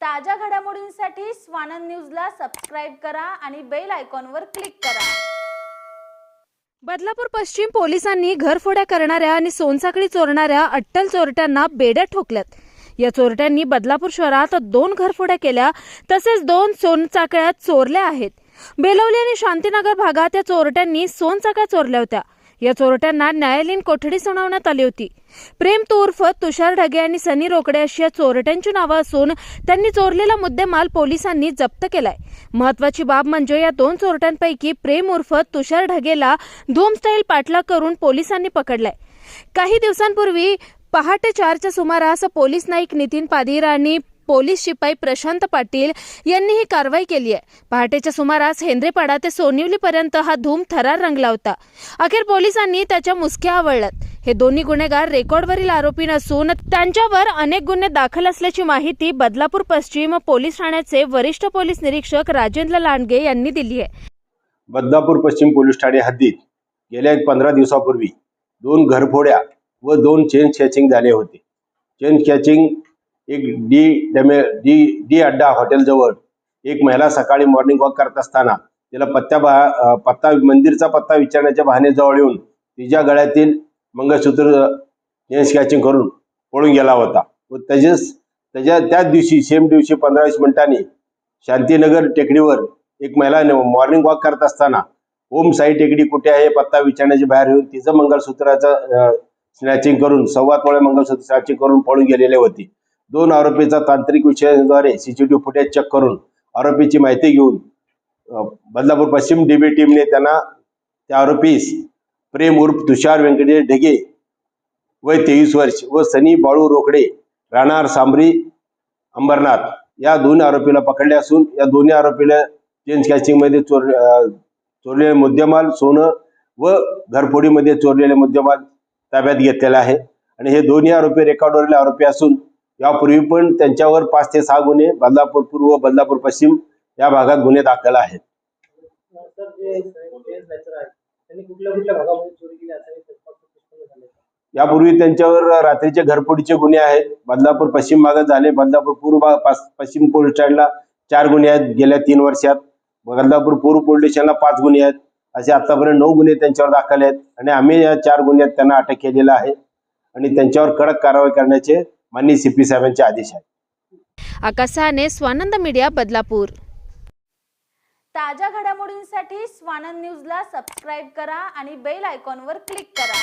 ताज्या घडामोडींसाठी स्वानंद न्यूजला सबस्क्राईब करा आणि बेल आयकॉनवर क्लिक करा. बदलापूर पश्चिम पोलिसांनी घरफोड्या करणाऱ्या आणि सोनसाखळी चोरणाऱ्या अट्टल चोरट्यांना बेड्या ठोकल्यात. या चोरट्यांनी बदलापूर शहरात दोन घरफोड्या केल्या तसेच दोन सोनचाकळ्या चोरल्या आहेत. बेलवली आणि शांतीनगर भागात या चोरट्यांनी सोनचाकळ्या चोरल्या होत्या. या चोरट्यांना न्यायालयीन कोठडी सुनावण्यात आली होती. प्रेम तुर्फ तुषार ढगे आणि सनी रोकडे अशी या चोरट्यांची नावं असून त्यांनी चोरलेला मुद्देमाल पोलिसांनी जप्त केलाय. महत्वाची बाब म्हणजे या दोन चोरट्यांपैकी प्रेम उर्फ तुषार ढगेला धूम स्टाईल पाठलाग करून पोलिसांनी पकडलाय. काही दिवसांपूर्वी पहाटे चारच्या सुमारास पोलीस नाईक नितीन पाधीर आणि पोलीस शिपाई प्रशांत पाटील यांनी ही कारवाई केली आहे. पहाटेच्या सुमारास हेंद्रेपाडा ते सोनिवलीपर्यंत हा धूम थरार रंगला होता. अखेर पोलिसांनी त्याच्या मुसक्या आवळल्यात. हे दोन्ही गुन्हेगार रेकॉर्डवरील आरोपी नसून त्यांच्यावर अनेक गुन्हे दाखल असल्याची माहिती बदलापूर पश्चिम पोलीस ठाण्याचे वरिष्ठ पोलीस निरीक्षक राजेंद्र लांडगे यांनी दिली आहे. बदलापूर पश्चिम पोलीस ठाणे हद्दीत गेल्या एक पंधरा दिवसापूर्वी दोन घरफोड्या व दोन चेन स्कॅचिंग झाले होते. चेन स्कॅचिंग एक डी डमे डी डी अड्डा हॉटेलजवळ एक महिला सकाळी मॉर्निंग वॉक करत असताना तिला पत्त्या बहा पत्ता मंदिरचा पत्ता विचारण्याच्या बहाने जवळ येऊन तिच्या गळ्यातील मंगळसूत्र चेन स्कॅचिंग करून पळून गेला होता. व त्याच्याच त्याच्या त्याच दिवशी सेम दिवशी पंधरा वीस मिनिटांनी शांतीनगर टेकडीवर एक महिला मॉर्निंग वॉक करत असताना ओम साई टेकडी कुठे आहे पत्ता विचारण्याची बाहेर येऊन तिचं मंगळसूत्राचं स्नॅचिंग करून सव्वा तोळे मंगळसूत्र स्नॅचिंग करून पळून गेलेले होते. दोन आरोपीचा तांत्रिक विषयाद्वारे सीसीटीव्ही फुटेज चेक करून आरोपीची माहिती घेऊन बदलापूर पश्चिम डीबी टीमने त्यांना त्या आरोपीस प्रेम उर्फ तुषार व्यंकटेश ढगे वय तेवीस वर्ष व सनी बाळू रोकडे राहणार सांबरी अंबरनाथ या दोन आरोपीला पकडले असून या दोन्ही आरोपीला चेंज कॅचिंगमध्ये चोर चोरलेले मुद्देमाल सोनं व घरफोडीमध्ये चोरलेले मुद्देमाल ताब्यात घेतलेला आहे. आणि हे दोन्ही आरोपी रेकॉर्डवरील आरोपी असून यापूर्वी पण त्यांच्यावर पाच ते सहा गुन्हे बदलापूर पूर्व बदलापूर पश्चिम या भागात गुन्हे दाखल आहेत. यापूर्वी त्यांच्यावर रात्रीचे घरफोडीचे गुन्हे आहेत. बदलापूर पश्चिम भागात झाले. बदलापूर पूर्व पश्चिम पोलीस स्टेशनला चार गुन्हे आहेत गेल्या तीन वर्षात. बदलापूर पूर्व पोलीस स्टेशनला पाच गुन्हे आहेत. असे आतापर्यंत नऊ गुन्हे त्यांच्यावर दाखल आहेत. आणि आम्ही या चार गुन्ह्यात त्यांना अटक केलेला आहे. आणि त्यांच्यावर कडक कारवाई करण्याचे माननीय सीपी साहेबांचे आदेश आहेत आकाशाने स्वानंद मीडिया बदलापूर. ताज्या घडामोडींसाठी स्वानंद न्यूजला सबस्क्राईब करा आणि बेल आयकॉनवर क्लिक करा.